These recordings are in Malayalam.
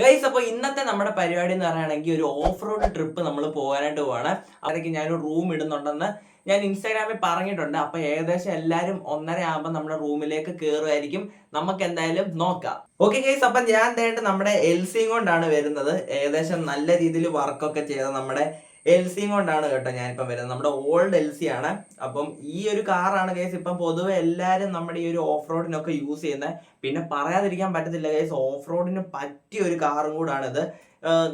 ഗൈസ് അപ്പോൾ ഇന്നത്തെ നമ്മുടെ പരിപാടി എന്ന് പറയുകയാണെങ്കിൽ ഒരു ഓഫ് റോഡ് ട്രിപ്പ് നമ്മൾ പോകാനായിട്ട് പോവാണ്. അതൊക്കെ ഞാനൊരു റൂം ഇടുന്നുണ്ടെന്ന് ഞാൻ ഇൻസ്റ്റാഗ്രാമിൽ പറഞ്ഞിട്ടുണ്ട്. അപ്പൊ ഏകദേശം എല്ലാവരും ഒന്നര ആകുമ്പോൾ നമ്മുടെ റൂമിലേക്ക് കയറുമായിരിക്കും നമുക്ക് എന്തായാലും നോക്കാം. ഓക്കെ ഗൈസ് അപ്പം ഞാൻ തേണ്ട നമ്മുടെ എൽ സിയും കൊണ്ടാണ് വരുന്നത്. ഏകദേശം നല്ല രീതിയിൽ വർക്കൊക്കെ ചെയ്ത നമ്മുടെ എൽ സിയും കൊണ്ടാണ് കേട്ടോ ഞാനിപ്പം വരുന്നത്. നമ്മുടെ ഓൾഡ് എൽ സി ആണ്. അപ്പം ഈ ഒരു കാറാണ് കേസ് ഇപ്പം പൊതുവെ എല്ലാവരും നമ്മുടെ ഈ ഒരു ഓഫ് റോഡിനൊക്കെ യൂസ് ചെയ്യുന്നത് പിന്നെ പറയാതിരിക്കാൻ പറ്റത്തില്ല കേസ് ഓഫ് റോഡിന് പറ്റിയ ഒരു കാറും കൂടാണിത്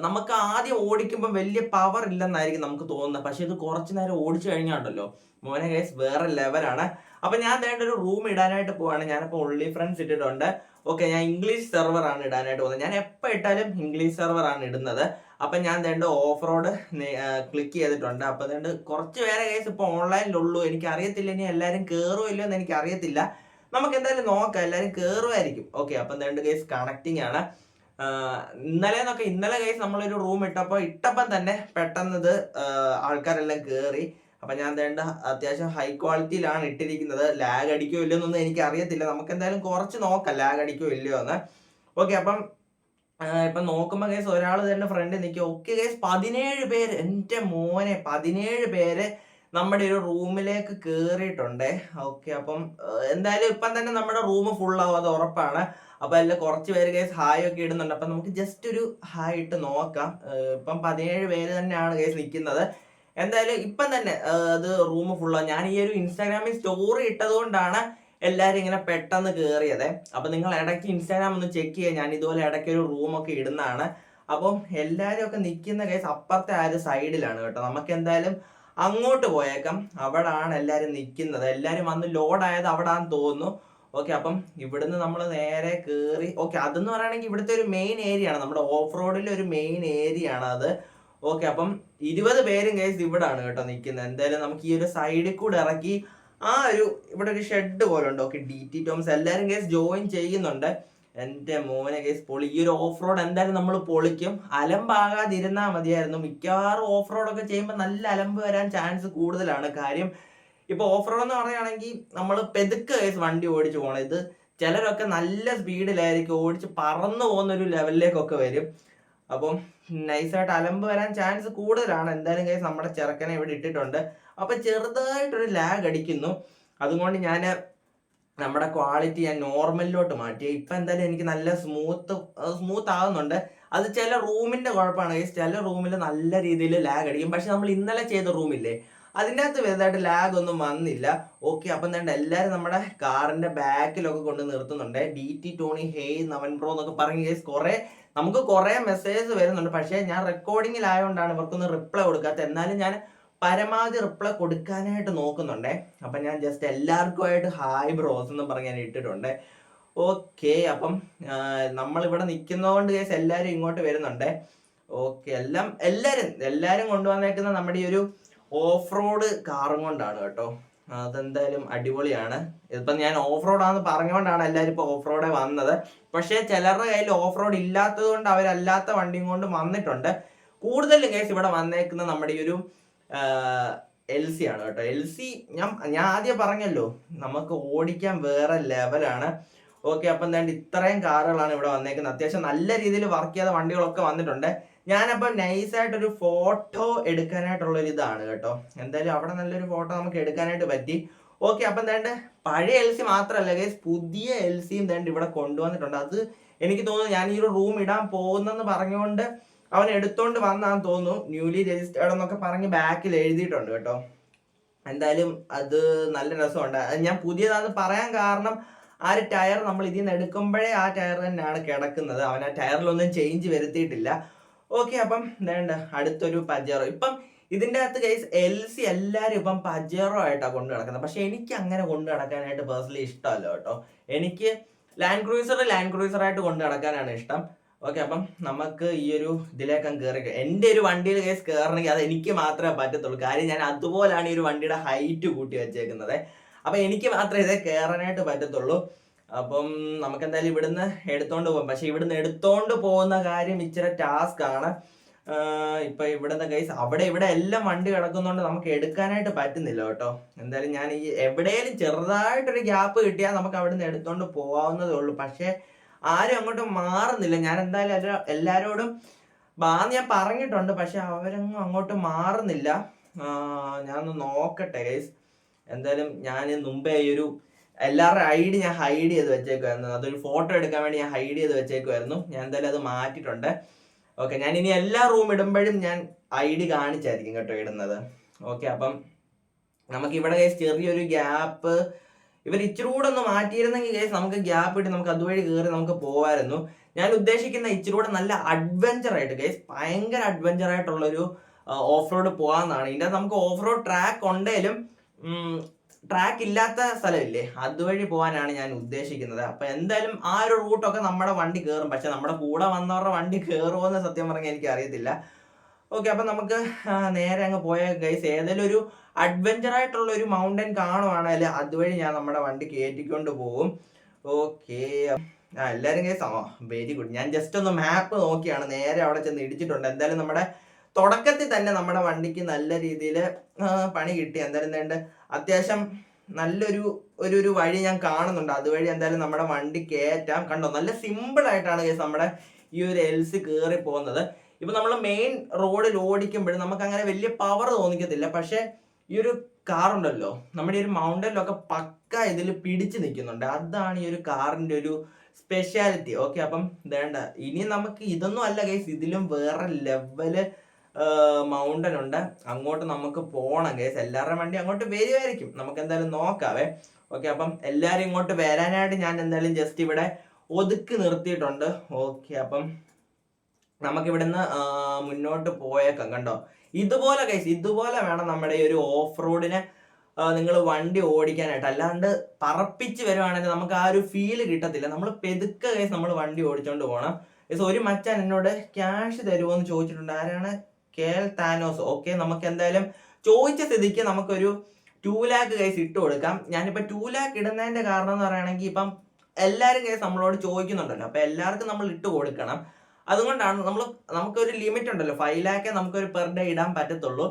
നമുക്ക് ആദ്യം ഓടിക്കുമ്പോൾ വലിയ പവർ ഇല്ലെന്നായിരിക്കും നമുക്ക് തോന്നുന്നത് പക്ഷെ ഇത് കുറച്ച് നേരം ഓടിച്ചു കഴിഞ്ഞാണ്ടല്ലോ. മോനെ കേസ് വേറെ ലെവലാണ് അപ്പം ഞാൻ വേണ്ട ഒരു റൂം ഇടാനായിട്ട് പോവാണ്. ഞാനിപ്പോൾ ഒള്ളി ഫ്രണ്ട്സ് ഇട്ടിട്ടുണ്ട്. ഓക്കെ ഞാൻ ഇംഗ്ലീഷ് സെർവർ ആണ് ഇടാനായിട്ട് പോകുന്നത്. ഞാൻ എപ്പോൾ ഇട്ടാലും ഇംഗ്ലീഷ് സെർവർ ആണ് ഇടുന്നത്. അപ്പൊ ഞാൻ ദേണ്ട ഓഫ് റോഡ് ക്ലിക്ക് ചെയ്തിട്ടുണ്ട്. അപ്പം അതുകൊണ്ട് കുറച്ച് പേരെ കേസ് ഇപ്പോൾ ഓൺലൈനിലുള്ളൂ എനിക്ക് അറിയത്തില്ല ഇനി എല്ലാവരും കയറുമോ ഇല്ലയോ എന്ന് എനിക്ക് അറിയത്തില്ല നമുക്ക് എന്തായാലും നോക്കാം. എല്ലാവരും കയറുമായിരിക്കും ഓക്കെ അപ്പം ദേണ്ട കേസ് കണക്റ്റിംഗ് ആണ്. ഇന്നലെ എന്നൊക്കെ ഇന്നലെ കേസ് നമ്മളൊരു റൂം ഇട്ടപ്പോൾ ഇട്ടപ്പം തന്നെ പെട്ടെന്ന് ഇത് ആൾക്കാരെല്ലാം കയറി അപ്പം ഞാൻ ദേണ്ട അത്യാവശ്യം ഹൈ ക്വാളിറ്റിയിലാണ് ഇട്ടിരിക്കുന്നത്. ലാഗ് അടിക്കോ ഇല്ലയോ എന്നൊന്നും എനിക്ക് അറിയത്തില്ല നമുക്ക് എന്തായാലും കുറച്ച് നോക്കാം. ലാഗ് അടിക്കോ ഇല്ലയോ എന്ന് ഓക്കെ അപ്പം ഇപ്പൊ നോക്കുമ്പോ കേസ് ഒരാൾ തന്നെ ഫ്രണ്ട് നിൽക്കുക ഓക്കെ കേസ് പതിനേഴ് പേര് എന്റെ മോനെ പതിനേഴ് പേര് നമ്മുടെ ഒരു റൂമിലേക്ക് കേറിയിട്ടുണ്ട്. ഓക്കെ അപ്പം എന്തായാലും ഇപ്പം തന്നെ നമ്മുടെ റൂം ഫുൾ ആവും അത് ഉറപ്പാണ്. അപ്പൊ അതിൽ കുറച്ച് പേര് കേസ് ഹായ് ഒക്കെ ഇടുന്നുണ്ട്. അപ്പൊ നമുക്ക് ജസ്റ്റ് ഒരു ഹായ് ഇട്ട് നോക്കാം. ഇപ്പം പതിനേഴ് പേര് തന്നെയാണ് കേസ് നിൽക്കുന്നത്. എന്തായാലും ഇപ്പം തന്നെ അത് റൂം ഫുള്ളാണ് ഞാൻ ഈ ഒരു ഇൻസ്റ്റാഗ്രാമിൽ സ്റ്റോറി ഇട്ടത് കൊണ്ടാണ് എല്ലാവരും ഇങ്ങനെ പെട്ടെന്ന് കയറിയത് അപ്പോൾ നിങ്ങൾ ഇടയ്ക്ക് ഇൻസ്റ്റാഗ്രാം ഒന്ന് ചെക്ക് ചെയ്യുക. ഞാൻ ഇതുപോലെ ഇടയ്ക്ക് ഒരു റൂമൊക്കെ ഇടുന്നതാണ്. അപ്പം എല്ലാവരും ഒക്കെ നിൽക്കുന്ന കേസ് അപ്പുറത്തെ ആ ഒരു സൈഡിലാണ് കേട്ടോ. നമുക്ക് എന്തായാലും അങ്ങോട്ട് പോയേക്കാം. അവിടാണ് എല്ലാവരും നിൽക്കുന്നത് എല്ലാവരും വന്ന് ലോഡായത് അവിടാന്ന് തോന്നുന്നു. ഓക്കെ അപ്പം ഇവിടുന്ന് നമ്മൾ നേരെ കയറി ഓക്കെ അതെന്ന് പറയുകയാണെങ്കിൽ ഇവിടുത്തെ ഒരു മെയിൻ ഏരിയ ആണ്. നമ്മുടെ ഓഫ് റോഡിലെ ഒരു മെയിൻ ഏരിയ ആണ് അത്. ഓക്കെ അപ്പം ഇരുപത് പേരും കേസ് ഇവിടാണ് കേട്ടോ നിൽക്കുന്നത് എന്തായാലും നമുക്ക് ഈ ഒരു സൈഡിൽ കൂടെ ഇറക്കി ആ ഒരു ഇവിടെ ഒരു ഷെഡ് പോലെ ഉണ്ട്. ഓക്കെ ഡി ടി ടോംസ് എല്ലാവരും കേസ് ജോയിൻ ചെയ്യുന്നുണ്ട്. എന്റെ മോനെ കേസ് പൊളി. ഈ ഒരു ഓഫ് റോഡ് എന്തായാലും നമ്മൾ പൊളിക്കും. അലമ്പാകാതിരുന്നാൽ മതിയായിരുന്നു. മിക്കവാറും ഓഫ് റോഡൊക്കെ ചെയ്യുമ്പോൾ നല്ല അലമ്പ് വരാൻ ചാൻസ് കൂടുതലാണ് കാര്യം. ഇപ്പൊ ഓഫ് റോഡ് എന്ന് പറയുകയാണെങ്കിൽ നമ്മൾ പെതുക്കെ കേസ് വണ്ടി ഓടിച്ചു പോകണം ഇത് ചിലരൊക്കെ നല്ല സ്പീഡിലായിരിക്കും ഓടിച്ച് പറന്നു പോകുന്ന ഒരു ലെവലിലേക്കൊക്കെ വരും. അപ്പം നൈസായിട്ട് അലമ്പ് വരാൻ ചാൻസ് കൂടുതലാണ്. എന്തായാലും കേസ് നമ്മുടെ ചെറുക്കനെ ഇവിടെ ഇട്ടിട്ടുണ്ട്. അപ്പൊ ചെറുതായിട്ടൊരു ലാഗ് അടിക്കുന്നു. അതുകൊണ്ട് ഞാൻ നമ്മുടെ ക്വാളിറ്റി ഞാൻ നോർമലിലോട്ട് മാറ്റി. ഇപ്പൊ എന്തായാലും എനിക്ക് നല്ല സ്മൂത്ത് സ്മൂത്ത് ആവുന്നുണ്ട്. അത് ചില റൂമിന്റെ കുഴപ്പമാണ്. ചില റൂമിൽ നല്ല രീതിയിൽ ലാഗ് അടിക്കും. പക്ഷെ നമ്മൾ ഇന്നലെ ചെയ്ത റൂമില്ലേ അതിന്റെ അകത്ത് വലുതായിട്ട് ലാഗ് ഒന്നും വന്നില്ല. ഓക്കെ അപ്പം തന്നെ എല്ലാവരും നമ്മുടെ കാറിന്റെ ബാക്കിലൊക്കെ കൊണ്ട് നിർത്തുന്നുണ്ട്. ഡി ടി ടോണി ഹേ നവൻ ബ്രോ എന്നൊക്കെ പറഞ്ഞ് കേസ് കുറേ നമുക്ക് കുറേ മെസ്സേജ് വരുന്നുണ്ട്. പക്ഷേ ഞാൻ റെക്കോർഡിങ്ങിലായതുകൊണ്ടാണ് ഇവർക്കൊന്നും റിപ്ലൈ കൊടുക്കാത്തത്. എന്നാലും ഞാൻ പരമാവധി റിപ്ലൈ കൊടുക്കാനായിട്ട് നോക്കുന്നുണ്ടേ. അപ്പം ഞാൻ ജസ്റ്റ് എല്ലാവർക്കും ആയിട്ട് ഹായ് ബ്രോസ് എന്ന് പറഞ്ഞ് ഞാൻ ഇട്ടിട്ടുണ്ട്. ഓക്കെ അപ്പം നമ്മളിവിടെ നിൽക്കുന്നതുകൊണ്ട് കേസ് എല്ലാവരും ഇങ്ങോട്ട് വരുന്നുണ്ടേ. ഓക്കെ എല്ലാം എല്ലാവരും എല്ലാവരും കൊണ്ടുവന്നേക്കുന്ന നമ്മുടെ ഈ ഒരു ഓഫ് റോഡ് കാറും കൊണ്ടാണ് കേട്ടോ. അതെന്തായാലും അടിപൊളിയാണ്. ഇതിപ്പം ഞാൻ ഓഫ് റോഡാന്ന് പറഞ്ഞുകൊണ്ടാണ് എല്ലാവരും ഇപ്പോൾ ഓഫ് റോഡേ വന്നത്. പക്ഷേ ചിലരുടെ കയ്യിൽ ഓഫ് റോഡ് ഇല്ലാത്തത് കൊണ്ട് അവരല്ലാത്ത വണ്ടിയും കൊണ്ട് വന്നിട്ടുണ്ട്. കൂടുതലും കേസ് ഇവിടെ വന്നേക്കുന്ന നമ്മുടെ ഈ ഒരു എൽ സി ആണ് കേട്ടോ. എൽ സി ഞാൻ ഞാൻ ആദ്യം പറഞ്ഞല്ലോ നമുക്ക് ഓടിക്കാൻ വേറെ ലെവലാണ് ഓക്കെ അപ്പം എന്താണ്ട് ഇത്രയും കാറുകളാണ് ഇവിടെ വന്നേക്കുന്നത്. അത്യാവശ്യം നല്ല രീതിയിൽ വർക്ക് ചെയ്ത വണ്ടികളൊക്കെ വന്നിട്ടുണ്ട്. ഞാനപ്പോൾ നൈസായിട്ടൊരു ഫോട്ടോ എടുക്കാനായിട്ടുള്ള ഒരു ഇതാണ് കേട്ടോ. എന്തായാലും അവിടെ നല്ലൊരു ഫോട്ടോ നമുക്ക് എടുക്കാനായിട്ട് പറ്റി. ഓക്കെ അപ്പം എന്താണ്ട് പഴയ എൽ സി മാത്രമല്ല ഗൈസ് പുതിയ എൽ സിയും എന്താണ്ട് ഇവിടെ കൊണ്ടുവന്നിട്ടുണ്ട്. അത് എനിക്ക് തോന്നുന്നു ഞാൻ ഈ ഒരു റൂം ഇടാൻ പോകുന്നെന്ന് പറഞ്ഞുകൊണ്ട് അവൻ എടുത്തോണ്ട് വന്നാന്ന് തോന്നുന്നു. ന്യൂലി രജിസ്റ്റേർഡ് എന്നൊക്കെ പറഞ്ഞ് ബാക്കിൽ എഴുതിയിട്ടുണ്ട് കേട്ടോ. എന്തായാലും അത് നല്ല രസമുണ്ട്. ഞാൻ പുതിയതാന്ന് പറയാൻ കാരണം ആ ഒരു ടയർ നമ്മൾ ഇതിൽ നിന്ന് എടുക്കുമ്പോഴേ ആ ടയർ തന്നെയാണ് കിടക്കുന്നത്. അവൻ ആ ടയറിലൊന്നും ചേഞ്ച് വരുത്തിയിട്ടില്ല. ഓക്കെ അപ്പം വേണ്ട അടുത്തൊരു പജറോ ഇപ്പം ഇതിന്റെ അകത്ത് കേസ് എൽ സി എല്ലാവരും ഇപ്പം പജറോ ആയിട്ടാണ് കൊണ്ടു നടക്കുന്നത്. പക്ഷെ എനിക്ക് അങ്ങനെ കൊണ്ടു നടക്കാനായിട്ട് പേഴ്സണലി ഇഷ്ടമല്ല കേട്ടോ. എനിക്ക് ലാൻഡ് ക്രൂസർ ലാൻഡ് ക്രൂസർ ആയിട്ട് കൊണ്ടു നടക്കാനാണ് ഇഷ്ടം. ഓക്കെ അപ്പം നമുക്ക് ഈ ഒരു ഇതിലേക്ക് അങ്ങ് കയറി എന്റെ ഒരു വണ്ടിയിൽ കേസ് കയറണമെങ്കിൽ അത് എനിക്ക് മാത്രമേ പറ്റത്തുള്ളൂ. കാര്യം ഞാൻ അതുപോലാണ് ഈ ഒരു വണ്ടിയുടെ ഹൈറ്റ് കൂട്ടി വെച്ചേക്കുന്നത്. അപ്പം എനിക്ക് മാത്രമേ ഇതേ കയറാനായിട്ട് പറ്റത്തുള്ളൂ. അപ്പം നമുക്ക് എന്തായാലും ഇവിടുന്ന് എടുത്തോണ്ട് പോകും. പക്ഷെ ഇവിടുന്ന് എടുത്തോണ്ട് പോകുന്ന കാര്യം ഇച്ചിരി ടാസ്ക് ആണ്. ഇപ്പൊ ഇവിടുന്ന് ഗൈസ് അവിടെ ഇവിടെ എല്ലാം വണ്ടി കിടക്കുന്നതുകൊണ്ട് നമുക്ക് എടുക്കാനായിട്ട് പറ്റുന്നില്ല കേട്ടോ. എന്തായാലും ഞാൻ ഈ എവിടെയെങ്കിലും ചെറുതായിട്ടൊരു ഗ്യാപ്പ് കിട്ടിയാൽ നമുക്ക് അവിടുന്ന് എടുത്തോണ്ട് പോവാവുന്നതേ ഉള്ളൂ. പക്ഷേ ആരും അങ്ങോട്ട് മാറുന്നില്ല. ഞാൻ എന്തായാലും എല്ലാവരോടും ബാന്ന് ഞാൻ പറഞ്ഞിട്ടുണ്ട് പക്ഷെ അവരൊന്നും അങ്ങോട്ട് മാറുന്നില്ല. ഞാനൊന്ന് നോക്കട്ടെ ഗൈസ് എന്തായാലും ഞാൻ മുമ്പേ ഈ ഒരു എല്ലാവരുടെ ഐ ഡി ഞാൻ ഹൈഡ് ചെയ്ത് വെച്ചേക്കുമായിരുന്നു അതൊരു ഫോട്ടോ എടുക്കാൻ വേണ്ടി ഞാൻ ഹൈഡ് ചെയ്ത് വെച്ചേക്കുമായിരുന്നു ഞാൻ എന്തായാലും അത് മാറ്റിയിട്ടുണ്ട്. ഓക്കെ ഞാൻ ഇനി എല്ലാ റൂം ഇടുമ്പോഴും ഞാൻ ഐ ഡി കാണിച്ചായിരിക്കും കേട്ടോ ഇടുന്നത്. ഓക്കെ അപ്പം നമുക്ക് ഇവിടെ കേസ് ചെറിയൊരു ഗ്യാപ്പ് ഇവർ ഇച്ചിരി കൂടെ ഒന്ന് മാറ്റിയിരുന്നെങ്കിൽ കേസ് നമുക്ക് ഗ്യാപ്പ് ഇട്ട് നമുക്ക് അതുവഴി കയറി നമുക്ക് പോവായിരുന്നു. ഞാൻ ഉദ്ദേശിക്കുന്ന ഇച്ചിരി കൂടെ നല്ല അഡ്വഞ്ചർ ആയിട്ട് കേസ് ഭയങ്കര അഡ്വഞ്ചർ ആയിട്ടുള്ളൊരു ഓഫ് റോഡ് പോകാമെന്നാണ് ഇതിന്റെ നമുക്ക് ഓഫ് റോഡ് ട്രാക്ക് ഉണ്ടെങ്കിലും ട്രാക്ക് ഇല്ലാത്ത സ്ഥലമില്ലേ? അതുവഴി പോകാനാണ് ഞാൻ ഉദ്ദേശിക്കുന്നത്. അപ്പൊ എന്തായാലും ആ ഒരു റൂട്ടൊക്കെ നമ്മുടെ വണ്ടി കയറും പക്ഷെ നമ്മുടെ കൂടെ വന്നവരുടെ വണ്ടി കയറുമോ എന്ന് സത്യം പറഞ്ഞാൽ എനിക്ക് അറിയത്തില്ല ഓക്കെ അപ്പൊ നമുക്ക് നേരെ അങ്ങ് പോയ ഗൈസ് ഏതെങ്കിലും ഒരു അഡ്വഞ്ചർ ആയിട്ടുള്ള ഒരു മൗണ്ടൻ കാണുവാണെങ്കിൽ അതുവഴി ഞാൻ നമ്മുടെ വണ്ടി കയറ്റിക്കൊണ്ട് പോകും ഓക്കെ ആ എല്ലാവരും കേസ് ആ വെരി ഗുഡ് ഞാൻ ജസ്റ്റ് ഒന്ന് മാപ്പ് നോക്കിയാണ്. നേരെ അവിടെ ചെന്ന് ഇടിച്ചിട്ടുണ്ട്. എന്തായാലും നമ്മുടെ തുടക്കത്തിൽ തന്നെ നമ്മുടെ വണ്ടിക്ക് നല്ല രീതിയിൽ പണി കിട്ടി. എന്തായാലും വേണ്ട അത്യാവശ്യം നല്ലൊരു ഒരു ഒരു വഴി ഞാൻ കാണുന്നുണ്ട്. അതുവഴി എന്തായാലും നമ്മുടെ വണ്ടി കയറ്റാം കണ്ടോ? നല്ല സിമ്പിൾ ആയിട്ടാണ് കേസ് നമ്മുടെ ഈ ഒരു എൽ സി കയറി പോകുന്നത്. ഇപ്പൊ നമ്മൾ മെയിൻ റോഡിൽ ഓടിക്കുമ്പോഴും നമുക്ക് അങ്ങനെ വലിയ പവർ തോന്നിക്കത്തില്ല. പക്ഷെ ഈ ഒരു കാർ ഉണ്ടല്ലോ നമ്മുടെ ഈ ഒരു മൗണ്ടനിലൊക്കെ പക്ക ഇതിൽ പിടിച്ചു നിൽക്കുന്നുണ്ട് അതാണ് ഈ ഒരു കാറിന്റെ ഒരു സ്പെഷ്യാലിറ്റി ഓക്കെ അപ്പം വേണ്ട. ഇനി നമുക്ക് ഇതൊന്നും അല്ല ഗൈസ് ഇതിലും വേറെ ലെവൽ മൗണ്ടൻ ഉണ്ട്. അങ്ങോട്ട് നമുക്ക് പോകണം ഗൈസ് എല്ലാവരുടെയും വണ്ടി അങ്ങോട്ട് വരുമായിരിക്കും നമുക്ക് എന്തായാലും നോക്കാവേ. ഓക്കെ അപ്പം എല്ലാവരും ഇങ്ങോട്ട് വരാനായിട്ട് ഞാൻ എന്തായാലും ജസ്റ്റ് ഇവിടെ ഒതുക്കി നിർത്തിയിട്ടുണ്ട്. ഓക്കെ അപ്പം നമുക്ക് ഇവിടുന്ന് മുന്നോട്ട് പോയേക്കാം കണ്ടോ? ഇതുപോലെ കൈസ് ഇതുപോലെ വേണം നമ്മുടെ ഈ ഒരു ഓഫ് റോഡിനെ നിങ്ങൾ വണ്ടി ഓടിക്കാനായിട്ട്. അല്ലാണ്ട് പറപ്പിച്ച് വരുവാണെങ്കിൽ നമുക്ക് ആ ഒരു ഫീൽ കിട്ടത്തില്ല. നമ്മൾ പെതുക്കെ കൈസ് നമ്മൾ വണ്ടി ഓടിച്ചോണ്ട് പോകണം കേസ് ഒരു മച്ചാൻ എന്നോട് ക്യാഷ് തരുമോ എന്ന് ചോദിച്ചിട്ടുണ്ട്. ആരാണ്? കേൽ താനോസ്. ഓക്കെ നമുക്ക് എന്തായാലും ചോദിച്ച സ്ഥിതിക്ക് നമുക്കൊരു ടു ലാക്ക് കൈസ് ഇട്ട് കൊടുക്കാം. ഞാനിപ്പോൾ ടു ലാക്ക് ഇടുന്നതിന്റെ കാരണം എന്ന് പറയുകയാണെങ്കിൽ ഇപ്പം എല്ലാവരും കേസ് നമ്മളോട് ചോദിക്കുന്നുണ്ടല്ലോ. അപ്പം എല്ലാവർക്കും നമ്മൾ ഇട്ട് കൊടുക്കണം. അതുകൊണ്ടാണ് നമ്മൾ നമുക്കൊരു ലിമിറ്റ് ഉണ്ടല്ലോ. ഫൈവ് ലാക്കേ നമുക്കൊരു പെർ ഡേ ഇടാൻ പറ്റത്തുള്ളൂ.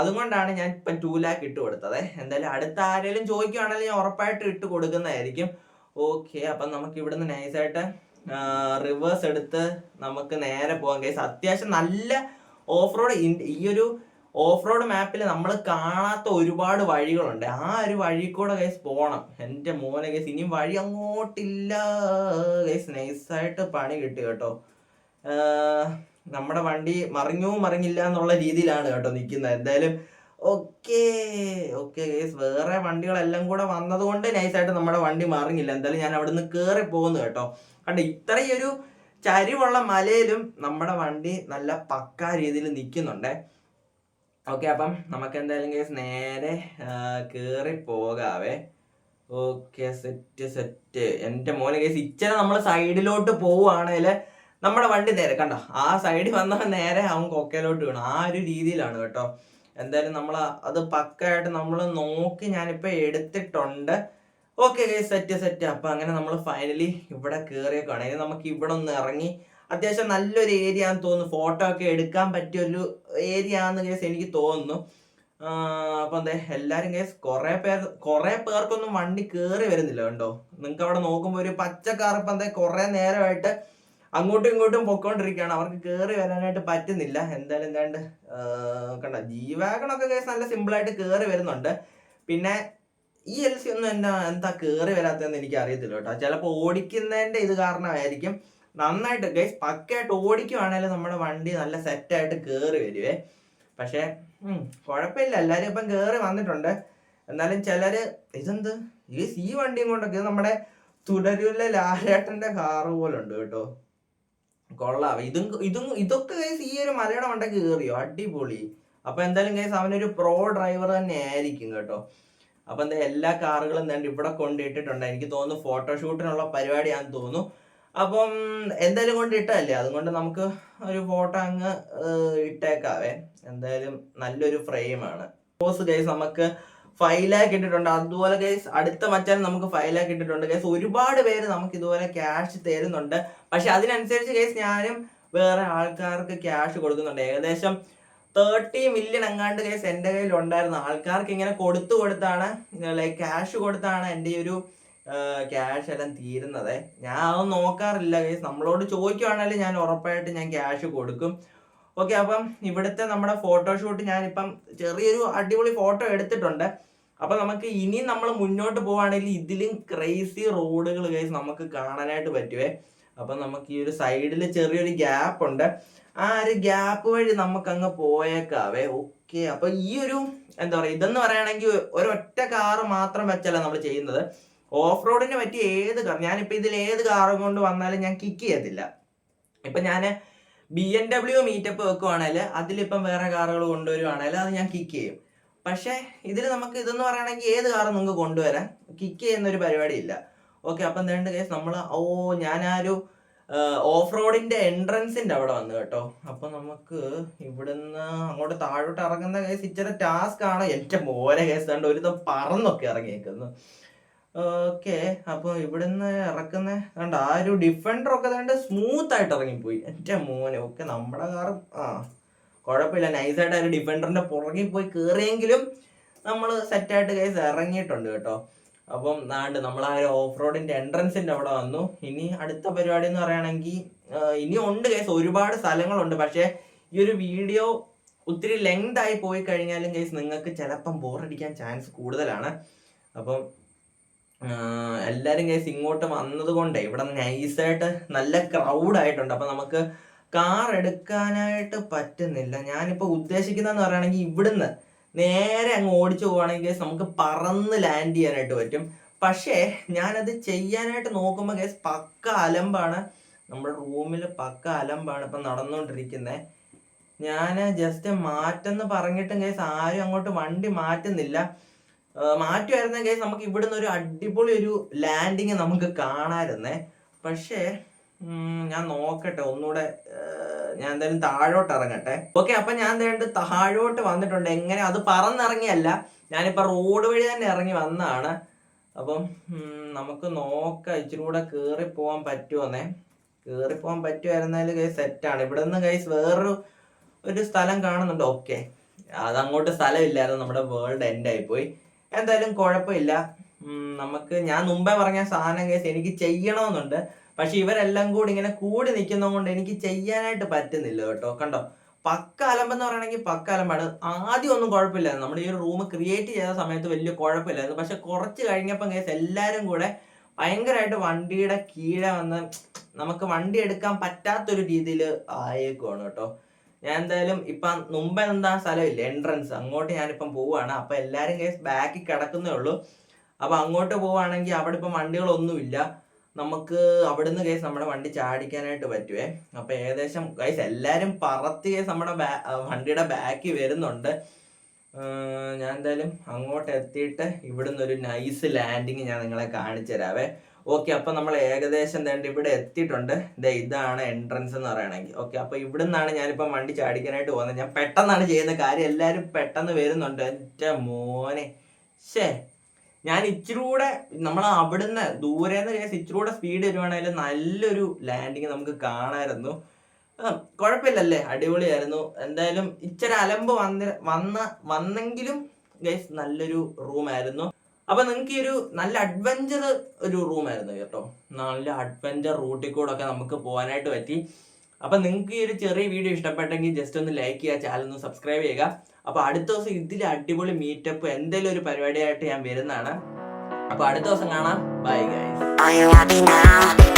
അതുകൊണ്ടാണ് ഞാൻ ഇപ്പം ടു ലാക്ക് ഇട്ട് കൊടുത്തത്. എന്തായാലും അടുത്ത ആരെങ്കിലും ചോദിക്കുകയാണെങ്കിൽ ഞാൻ ഉറപ്പായിട്ട് ഇട്ട് കൊടുക്കുന്നതായിരിക്കും. ഓക്കെ അപ്പം നമുക്ക് ഇവിടുന്ന് നൈസായിട്ട് റിവേഴ്സ് എടുത്ത് നമുക്ക് നേരെ പോകാൻ കേസ് അത്യാവശ്യം നല്ല ഓഫ് റോഡ് ഈ ഒരു ഓഫ് റോഡ് മാപ്പിൽ നമ്മൾ കാണാത്ത ഒരുപാട് വഴികളുണ്ട്. ആ ഒരു വഴി കൂടെ കേസ് പോകണം എന്റെ മോനെ കേസ് ഇനിയും വഴി അങ്ങോട്ടില്ല. കേസ് നൈസായിട്ട് പണി കിട്ടി കേട്ടോ. നമ്മുടെ വണ്ടി മറിഞ്ഞു മറിഞ്ഞില്ല എന്നുള്ള രീതിയിലാണ് കേട്ടോ നിൽക്കുന്നത്. എന്തായാലും ഓക്കെ ഓക്കെ ഗേസ് വേറെ വണ്ടികളെല്ലാം കൂടെ വന്നതുകൊണ്ട് നൈസായിട്ട് നമ്മുടെ വണ്ടി മറിഞ്ഞില്ല. എന്തായാലും ഞാൻ അവിടെ നിന്ന് കയറി പോകുന്നു കേട്ടോ. കണ്ടോ ഇത്രയൊരു ചരിവുള്ള മലയിലും നമ്മുടെ വണ്ടി നല്ല പക്കാ രീതിയിൽ നിൽക്കുന്നുണ്ട്. ഓക്കെ അപ്പം നമുക്ക് എന്തായാലും കേസ് നേരെ കയറി പോകാവേ. ഓക്കെ സെറ്റ് സെറ്റ് എന്റെ മോനെ കേസ് ഇച്ചിരി നമ്മൾ സൈഡിലോട്ട് പോവുകയാണെങ്കിൽ നമ്മുടെ വണ്ടി നേരെ കണ്ടോ? ആ സൈഡിൽ വന്നവൻ നേരെ അവൻ കൊക്കയിലോട്ട് വീണു. ആ ഒരു രീതിയിലാണ് കേട്ടോ. എന്തായാലും നമ്മൾ അത് പക്കായിട്ട് നമ്മൾ നോക്കി ഞാനിപ്പോൾ എടുത്തിട്ടുണ്ട്. ഓക്കെ സെറ്റ് സെറ്റ് അപ്പം അങ്ങനെ നമ്മൾ ഫൈനലി ഇവിടെ കയറിയേക്കാണ് ഇനി നമുക്ക് ഇവിടെ ഒന്ന് ഇറങ്ങി അത്യാവശ്യം നല്ലൊരു ഏരിയ ആണെന്ന് തോന്നുന്നു. ഫോട്ടോ ഒക്കെ എടുക്കാൻ പറ്റിയ ഒരു ഏരിയ ആണെന്ന് കേസ് എനിക്ക് തോന്നുന്നു. അപ്പം എന്താ എല്ലാരും കേസ് കുറേ പേർ കുറേ പേർക്കൊന്നും വണ്ടി കയറി വരുന്നില്ല കണ്ടോ? നിങ്ങൾക്ക് അവിടെ നോക്കുമ്പോൾ ഒരു പച്ചക്കാർ ഇപ്പം എന്താ കുറെ നേരമായിട്ട് അങ്ങോട്ടും ഇങ്ങോട്ടും പൊക്കോണ്ടിരിക്കുകയാണ്. അവർക്ക് കയറി വരാനായിട്ട് പറ്റുന്നില്ല. എന്തായാലും എന്താണ്ട് കണ്ട ജീവാഗണൊക്കെ കേസ് നല്ല സിമ്പിൾ ആയിട്ട് കേറി വരുന്നുണ്ട്. പിന്നെ ഈ എൽ സി ഒന്നും എന്താ എന്താ കയറി വരാത്തതെന്ന് എനിക്ക് അറിയത്തില്ല കേട്ടോ. ചിലപ്പോൾ ഓടിക്കുന്നതിന്റെ ഇത് കാരണമായിരിക്കും. നന്നായിട്ട് ഗൈസ് പക്കയായിട്ട് ഓടിക്കുവാണെങ്കിൽ നമ്മുടെ വണ്ടി നല്ല സെറ്റായിട്ട് കയറി വരുവേ. പക്ഷേ കുഴപ്പമില്ല. എല്ലാവരും ഇപ്പം കയറി വന്നിട്ടുണ്ട്. എന്നാലും ചിലർ ഇതെന്ത്? ഈ വണ്ടിയും കൊണ്ടൊക്കെ നമ്മുടെ തുടരൂരിലെ ലാലേട്ടന്റെ കാറ് പോലെ ഉണ്ട് കേട്ടോ. കൊള്ളാം. ഇതും ഇതും ഇതൊക്കെ കേസ് ഈ ഒരു മലയുടെ മണ്ടയ്ക്ക് കയറിയോ അടിപൊളി. അപ്പൊ എന്തായാലും കേസ് അവനൊരു പ്രോ ഡ്രൈവർ തന്നെ ആയിരിക്കും കേട്ടോ. അപ്പൊ എന്താ എല്ലാ കാറുകളും എന്താണ്ട് ഇവിടെ കൊണ്ടിട്ടിട്ടുണ്ട് എനിക്ക് തോന്നുന്നു ഫോട്ടോഷൂട്ടിനുള്ള പരിപാടിയാന്ന് തോന്നുന്നു. അപ്പം എന്തായാലും കൊണ്ട് ഇട്ടല്ലേ അതുകൊണ്ട് നമുക്ക് ഒരു ഫോട്ടോ അങ്ങ് ഇട്ടേക്കാവേ. എന്തായാലും നല്ലൊരു ഫ്രെയിമാണ് സപ്പോസ് നമുക്ക് ഫൈവ് ലാക്ക് ഇട്ടിട്ടുണ്ട്. അതുപോലെ ഗൈസ് അടുത്ത മച്ചാൻ നമുക്ക് ഫൈവ് ലാക്ക് ഇട്ടിട്ടുണ്ട്. ഗൈസ് ഒരുപാട് പേര് നമുക്ക് ഇതുപോലെ ക്യാഷ് തരുന്നുണ്ട്. പക്ഷെ അതിനനുസരിച്ച് ഗൈസ് ഞാനും വേറെ ആൾക്കാർക്ക് ക്യാഷ് കൊടുക്കുന്നുണ്ട്. ഏകദേശം തേർട്ടി മില്യൺ എങ്ങാണ്ട് കേസ് എന്റെ കയ്യിൽ ഉണ്ടായിരുന്നു ആൾക്കാർക്ക് ഇങ്ങനെ കൊടുത്തു കൊടുത്താണ് ലൈക്ക് ക്യാഷ് കൊടുത്താണ് എന്റെ ഈ ഒരു ക്യാഷ് എല്ലാം തീരുന്നത്. ഞാൻ അതൊന്നും നോക്കാറില്ല ഗൈസ് നമ്മളോട് ചോദിക്കുവാണെങ്കിൽ ഞാൻ ഉറപ്പായിട്ട് ഞാൻ ക്യാഷ് കൊടുക്കും. ഓക്കെ അപ്പം ഇവിടുത്തെ നമ്മുടെ ഫോട്ടോഷൂട്ട് ഞാനിപ്പം ചെറിയൊരു അടിപൊളി ഫോട്ടോ എടുത്തിട്ടുണ്ട്. അപ്പൊ നമുക്ക് ഇനി നമ്മൾ മുന്നോട്ട് പോവാണെങ്കിൽ ഇതിലും ക്രേസി റോഡുകൾ ഗൈസ് നമുക്ക് കാണാനായിട്ട് പറ്റുവേ. അപ്പൊ നമുക്ക് ഈ ഒരു സൈഡിൽ ചെറിയൊരു ഗ്യാപ്പ് ഉണ്ട്. ആ ഒരു ഗ്യാപ്പ് വഴി നമുക്ക് അങ്ങ് പോയേക്കാവേ. ഓക്കെ അപ്പൊ ഈ ഒരു എന്താ പറയാ ഇതെന്ന് പറയുകയാണെങ്കിൽ ഒരൊറ്റ കാറ് മാത്രം വെച്ചല്ല നമ്മൾ ചെയ്യുന്നത്. ഓഫ് റോഡിന് പറ്റിയ ഏത് കാർ ഞാനിപ്പോ ഇതിൽ ഏത് കാറും കൊണ്ട് വന്നാലും ഞാൻ കിക്ക് ചെയ്യത്തില്ല. ഇപ്പൊ ഞാൻ ബി എൻ ഡബ്ല്യു മീറ്റപ്പ് വെക്കുവാണെങ്കിൽ അതിലിപ്പം വേറെ കാറുകൾ കൊണ്ടുവരുവാണെങ്കിൽ അത് ഞാൻ കിക്ക് ചെയ്യും. പക്ഷേ ഇതിൽ നമുക്ക് ഇതെന്ന് പറയുകയാണെങ്കിൽ ഏത് കാറും നമുക്ക് കൊണ്ടുവരാൻ കിക്ക് ചെയ്യുന്നൊരു പരിപാടി ഇല്ല ഓക്കെ അപ്പം എന്താണ്ട് കേസ് നമ്മൾ ഓ ഞാനൊരു ഓഫ് റോഡിന്റെ എൻട്രൻസിന്റെ അവിടെ വന്നു കേട്ടോ. അപ്പൊ നമുക്ക് ഇവിടുന്ന് അങ്ങോട്ട് താഴോട്ട് ഇറങ്ങുന്ന കേസ് ഇച്ചിരി ടാസ്ക് ആണ്. എന്റെ മോനെ കേസ് കണ്ട് ഒരു പറന്നൊക്കെ ഇറങ്ങിയേക്കുന്നു. ഓക്കെ അപ്പൊ ഇവിടുന്ന് ഇറക്കുന്ന കണ്ട ആ ഒരു ഡിഫൻഡർ ഒക്കെ കണ്ട് സ്മൂത്ത് ആയിട്ട് ഇറങ്ങിപ്പോയി. എന്റെ മോനെ ഓക്കെ നമ്മുടെ കാറും ആ. കുഴപ്പമില്ല. നൈസായിട്ട് ഒരു ഡിഫൻഡറിന്റെ പുറകിൽ പോയി കയറിയെങ്കിലും നമ്മൾ സെറ്റായിട്ട് കേസ് ഇറങ്ങിയിട്ടുണ്ട് കേട്ടോ. അപ്പം നാണ്ട് നമ്മൾ ആ ഒരു ഓഫ് റോഡിന്റെ എൻട്രൻസിന്റെ അവിടെ വന്നു. ഇനി അടുത്ത പരിപാടി എന്ന് പറയുകയാണെങ്കിൽ ഇനി ഉണ്ട് കേസ് ഒരുപാട് സ്ഥലങ്ങളുണ്ട്. പക്ഷേ ഈ ഒരു വീഡിയോ ഒത്തിരി ലെങ്ത് ആയി പോയി കഴിഞ്ഞാലും കേസ് നിങ്ങൾക്ക് ചിലപ്പം ബോറടിക്കാൻ ചാൻസ് കൂടുതലാണ്. അപ്പം എല്ലാവരും കേസ് ഇങ്ങോട്ട് വന്നത് കൊണ്ടേ ഇവിടെ നൈസായിട്ട് നല്ല ക്രൗഡ് ആയിട്ടുണ്ട്. അപ്പം നമുക്ക് കാർ എടുക്കാനായിട്ട് പറ്റുന്നില്ല. ഞാനിപ്പോൾ ഉദ്ദേശിക്കുന്നതെന്ന് പറയുകയാണെങ്കിൽ ഇവിടുന്ന് നേരെ അങ്ങ് ഓടിച്ചു പോവാണെങ്കിൽ നമുക്ക് പറന്ന് ലാൻഡ് ചെയ്യാനായിട്ട് പറ്റും. പക്ഷേ ഞാനത് ചെയ്യാനായിട്ട് നോക്കുമ്പോൾ കേസ് പക്ക അലമ്പാണ്. നമ്മുടെ റൂമിൽ പക്ക അലമ്പാണ് ഇപ്പം നടന്നുകൊണ്ടിരിക്കുന്നത് ഞാൻ ജസ്റ്റ് മാറ്റെന്ന് പറഞ്ഞിട്ടും കേസ് ആരും അങ്ങോട്ട് വണ്ടി മാറ്റുന്നില്ല. മാറ്റുമായിരുന്ന കേസ് നമുക്ക് ഇവിടുന്ന് ഒരു അടിപൊളി ഒരു ലാൻഡിങ് നമുക്ക് കാണാമായിരുന്നേ. പക്ഷേ ഞാൻ നോക്കട്ടെ. ഒന്നുകൂടെ ഞാൻ എന്തായാലും താഴോട്ട് ഇറങ്ങട്ടെ. ഓക്കെ അപ്പൊ ഞാൻ എന്തായാലും താഴോട്ട് വന്നിട്ടുണ്ട്. എങ്ങനെ? അത് പറന്നിറങ്ങിയല്ല. ഞാനിപ്പോ റോഡ് വഴി തന്നെ ഇറങ്ങി വന്നതാണ്. അപ്പം നമുക്ക് നോക്ക. ഇച്ചിരി കൂടെ കേറി പോവാൻ പറ്റുമെന്നേ കേറി പോവാൻ പറ്റുമായിരുന്നാൽ കൈ സെറ്റാണ് ഇവിടെ നിന്ന് കൈസ് വേറൊരു ഒരു സ്ഥലം കാണുന്നുണ്ട്. ഓക്കെ. അതങ്ങോട്ട് സ്ഥലമില്ലായിരുന്നു. നമ്മുടെ വേൾഡ് എൻഡ് ആയിപ്പോയി. എന്തായാലും കുഴപ്പമില്ല. നമുക്ക് ഞാൻ മുമ്പേ പറഞ്ഞ സാധനം കേസ് എനിക്ക് ചെയ്യണമെന്നുണ്ട്. പക്ഷെ ഇവരെല്ലാം കൂടി ഇങ്ങനെ കൂടി നിൽക്കുന്നതുകൊണ്ട് എനിക്ക് ചെയ്യാനായിട്ട് പറ്റുന്നില്ല കേട്ടോ. കണ്ടോ? പക്ക അലമ്പെന്ന് പറയണമെങ്കിൽ പക്ക അലമ്പാണ്. ആദ്യം ഒന്നും കുഴപ്പമില്ലായിരുന്നു. നമ്മൾ ഈ ഒരു റൂം ക്രിയേറ്റ് ചെയ്ത സമയത്ത് വലിയ കുഴപ്പമില്ലായിരുന്നു. പക്ഷെ കുറച്ച് കഴിഞ്ഞപ്പം കേസ് എല്ലാവരും കൂടെ ഭയങ്കരമായിട്ട് വണ്ടിയുടെ കീഴെ വന്ന് നമുക്ക് വണ്ടി എടുക്കാൻ പറ്റാത്തൊരു രീതിയിൽ ആയേക്കുവാണ് കേട്ടോ. ഞാൻ എന്തായാലും ഇപ്പൊ മുമ്പേ എന്താ സ്ഥലമില്ല? എൻട്രൻസ് അങ്ങോട്ട് ഞാനിപ്പം പോവുകയാണ്. അപ്പൊ എല്ലാരും കേസ് ബാക്കിൽ കിടക്കുന്നേ ഉള്ളൂ. അപ്പൊ അങ്ങോട്ട് പോവുകയാണെങ്കിൽ അവിടെ ഇപ്പം വണ്ടികളൊന്നുമില്ല. നമുക്ക് അവിടുന്ന് കേസ് നമ്മുടെ വണ്ടി ചാടിക്കാനായിട്ട് പറ്റുവേ. അപ്പൊ ഏകദേശം കൈസ് എല്ലാരും പറത്തി കേസ് നമ്മുടെ വണ്ടിയുടെ ബാക്കി വരുന്നുണ്ട്. ഞാൻ എന്തായാലും അങ്ങോട്ട് എത്തിയിട്ട് ഇവിടുന്ന് ഒരു നൈസ് ലാൻഡിങ് ഞാൻ നിങ്ങളെ കാണിച്ചു തരാവേ. ഓക്കെ അപ്പൊ നമ്മൾ ഏകദേശം എന്താണ്ട് ഇവിടെ എത്തിയിട്ടുണ്ട്. ദേ ഇതാണ് എൻട്രൻസ് എന്ന് പറയണമെങ്കിൽ ഓക്കെ അപ്പൊ ഇവിടുന്നാണ് ഞാനിപ്പം വണ്ടി ചാടിക്കാനായിട്ട് പോകുന്നത്. ഞാൻ പെട്ടെന്നാണ് ചെയ്യുന്ന കാര്യം. എല്ലാരും പെട്ടെന്ന് വരുന്നുണ്ട്. എന്റെ മോനെ. ശേ ഞാൻ ഇച്ചിരി കൂടെ നമ്മൾ അവിടുന്ന് ദൂരെന്ന് കേസ് ഇച്ചിരി കൂടെ സ്പീഡ് വരുവാണെങ്കിൽ നല്ലൊരു ലാൻഡിങ് നമുക്ക് കാണാമായിരുന്നു കുഴപ്പമില്ലല്ലേ അടിപൊളിയായിരുന്നു. എന്തായാലും ഇച്ചിരി അലമ്പ് വന്ന് വന്ന വന്നെങ്കിലും ഗൈസ് നല്ലൊരു റൂമായിരുന്നു അപ്പൊ നിങ്ങൾക്ക് ഈ ഒരു നല്ല അഡ്വഞ്ചർ ഒരു റൂമായിരുന്നു കേട്ടോ. നല്ല അഡ്വഞ്ചർ റൂട്ടിൽ കൂടെ ഒക്കെ നമുക്ക് പോകാനായിട്ട് പറ്റി. അപ്പൊ നിങ്ങൾക്ക് ഈ ഒരു ചെറിയ വീഡിയോ ഇഷ്ടപ്പെട്ടെങ്കിൽ ജസ്റ്റ് ഒന്ന് ലൈക്ക് ചെയ്യുക ചാനൽ ഒന്ന് സബ്സ്ക്രൈബ് ചെയ്യുക. അപ്പൊ അടുത്ത ദിവസം ഇതിൽ അടിപൊളി മീറ്റപ്പ് എന്തെങ്കിലും ഒരു പരിപാടിയായിട്ട് ഞാൻ വരുന്നതാണ്. അപ്പൊ അടുത്ത ദിവസം കാണാം. Bye guys